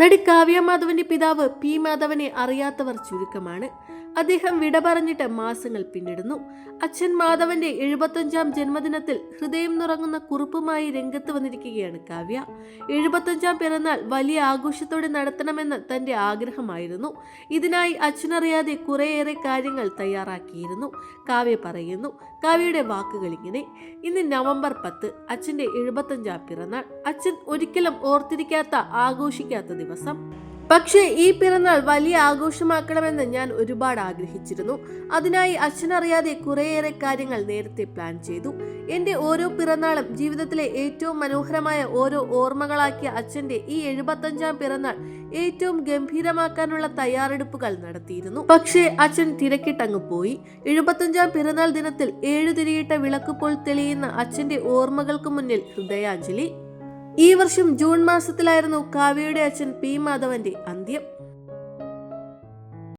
നടി കാവ്യ മാധവന്റെ പിതാവ് പി മാധവനെ അറിയാത്തവർ ചുരുക്കമാണ്. അദ്ദേഹം വിട പറഞ്ഞിട്ട് മാസങ്ങൾ പിന്നിടുന്നു. അച്ഛൻ മാധവന്റെ എഴുപത്തഞ്ചാം ജന്മദിനത്തിൽ ഹൃദയം നുറങ്ങുന്ന കുറിപ്പുമായി രംഗത്ത് വന്നിരിക്കുകയാണ് കാവ്യ. എഴുപത്തഞ്ചാം പിറന്നാൾ വലിയ ആഘോഷത്തോടെ നടത്തണമെന്ന് തന്റെ ആഗ്രഹമായിരുന്നു. ഇതിനായി അച്ഛനറിയാതെ കുറേയേറെ കാര്യങ്ങൾ തയ്യാറാക്കിയിരുന്നു. കാവ്യ പറയുന്നു കാവ്യയുടെ വാക്കുകൾ ഇങ്ങനെ. ഇന്ന് നവംബർ പത്ത് അച്ഛന്റെ എഴുപത്തഞ്ചാം പിറന്നാൾ. അച്ഛൻ ഒരിക്കലും ഓർത്തിരിക്കാത്ത ആഘോഷിക്കാത്ത ദിവസം. പക്ഷേ ഈ പിറന്നാൾ വലിയ ആഘോഷമാക്കണമെന്ന് ഞാൻ ഒരുപാട് ആഗ്രഹിച്ചിരുന്നു. അതിനായി അച്ഛനറിയാതെ കുറേയേറെ കാര്യങ്ങൾ നേരത്തെ പ്ലാൻ ചെയ്തു. എന്റെ ഓരോ പിറന്നാളും ജീവിതത്തിലെ ഏറ്റവും മനോഹരമായ ഓരോ ഓർമ്മകളാക്കിയ അച്ഛന്റെ ഈ എഴുപത്തഞ്ചാം പിറന്നാൾ ഏറ്റവും ഗംഭീരമാക്കാനുള്ള തയ്യാറെടുപ്പുകൾ നടത്തിയിരുന്നു. പക്ഷേ അച്ഛൻ തിരക്കിട്ടങ്ങ് പോയി. എഴുപത്തഞ്ചാം പിറന്നാൾ ദിനത്തിൽ ഏഴു തിരിയിട്ട വിളക്കുപോൾ തെളിയുന്ന അച്ഛന്റെ ഓർമ്മകൾക്ക് മുന്നിൽ ഹൃദയാഞ്ജലി. ഈ വർഷം ജൂൺ മാസത്തിലായിരുന്നു കാവ്യയുടെ അച്ഛൻ പി മാധവന്റെ അന്ത്യം.